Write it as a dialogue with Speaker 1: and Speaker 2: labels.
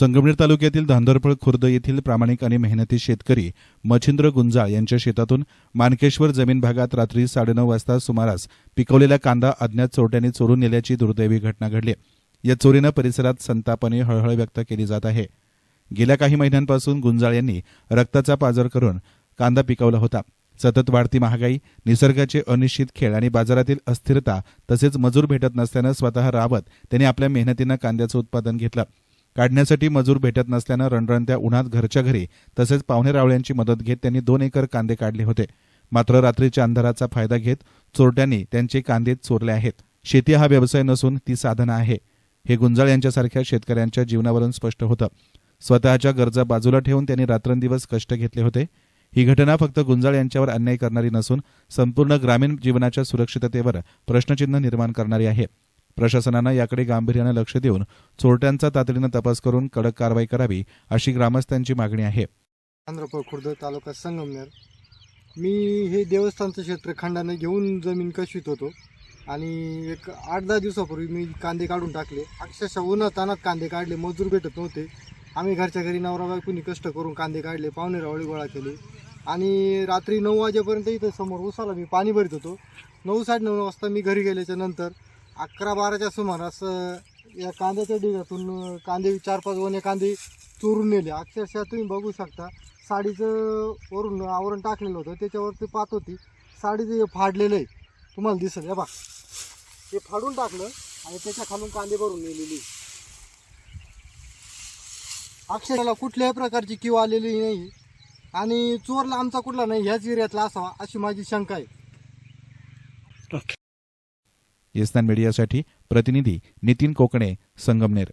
Speaker 1: संगमनेर तालुक्यातील धांदरफळ खुर्द येथील प्रामाणिक आणि मेहनती शेतकरी मच्छिंद्र गुंजाळ यांच्या शेतातून मानकेश्वर जमीन भागात रात्री साडेनऊ वाजता सुमारास पिकवलेला कांदा अज्ञात चोरट्यांनी चोरून नेल्याची दुर्दैवी घटना घडली. या चोरीनं परिसरात संतापाने हळहळ व्यक्त केली जात आहे. गेल्या काही महिन्यांपासून गुंजाळ यांनी रक्ताचा पाजर करून कांदा पिकवला होता. सतत वाढती महागाई निसर्गाचे अनिश्चित खेळ आणि बाजारातील अस्थिरता तसेच मजूर भेटत नसल्यानं स्वतः राबत त्यांनी आपल्या मेहनतीनं कांद्याचं उत्पादन घेतलं. काढण्यासाठी मजूर भेटत नसल्यानं रणरणत्या उन्हात घरच्या घरी तसेच पाहुणे रावळ्यांची मदत घेत त्यांनी दोन एकर कांदे काढले होते. मात्र रात्रीच्या अंधाराचा फायदा घेत चोरट्यांनी त्यांचे कांदे चोरले आहेत. शेती हा व्यवसाय नसून ती साधना आहे. हे गुंजाळ यांच्यासारख्या शेतकऱ्यांच्या जीवनावरून स्पष्ट होतं. स्वतःच्या गरजा बाजूला ठेवून त्यांनी रात्रंदिवस कष्ट घेतले होते. ही घटना फक्त गुंजाळ यांच्यावर अन्याय करणारी नसून संपूर्ण ग्रामीण जीवनाच्या सुरक्षिततेवर प्रश्नचिन्ह निर्माण करणारी आहे. प्रशासनानं याकडे गांभीर्यानं लक्ष देऊन चोरट्यांचा तातडीनं तपास करून कडक कारवाई करावी अशी ग्रामस्थांची मागणी आहे.
Speaker 2: चंद्रपूर खुर्द तालुका संगमनेर. मी हे देवस्थानचं क्षेत्र खंडाने घेऊन जमीन कशीत होतो आणि एक आठ दहा दिवसापूर्वी मी कांदे काढून टाकले. अक्षरशः उन्हातानात कांदे काढले मजूर भेटत नव्हते. आम्ही घरच्या घरी नवरा बायकोनी कष्ट करून कांदे काढले पाहुणे रावळी गोळा केले. आणि रात्री नऊ वाजेपर्यंत इथं समोर उसाला मी पाणी भरत होतो. नऊ साडेनऊ वाजता मी घरी गेल्याच्यानंतर अकरा बाराच्या सुमारास या कांद्याच्या ढिगातून कांदे चार पाच वने कांदे चोरून नेले. अक्षरशः तुम्ही बघू शकता साडीचं वरून आवरण टाकलेलं होतं त्याच्यावरती पात होती. साडीचं हे फाडलेलं आहे. तुम्हाला दिसेल हे बा हे फाडून टाकलं आणि त्याच्या खालून कांदे भरून नेलेली. अक्षराला कुठल्याही प्रकारची किव आलेली नाही. आणि चोरला आमचा कुठला नाही ह्याच एरियातला असावा अशी माझी शंका आहे.
Speaker 1: येस्तान मीडियासाठी प्रतिनिधी नितीन कोकणे संगमनेर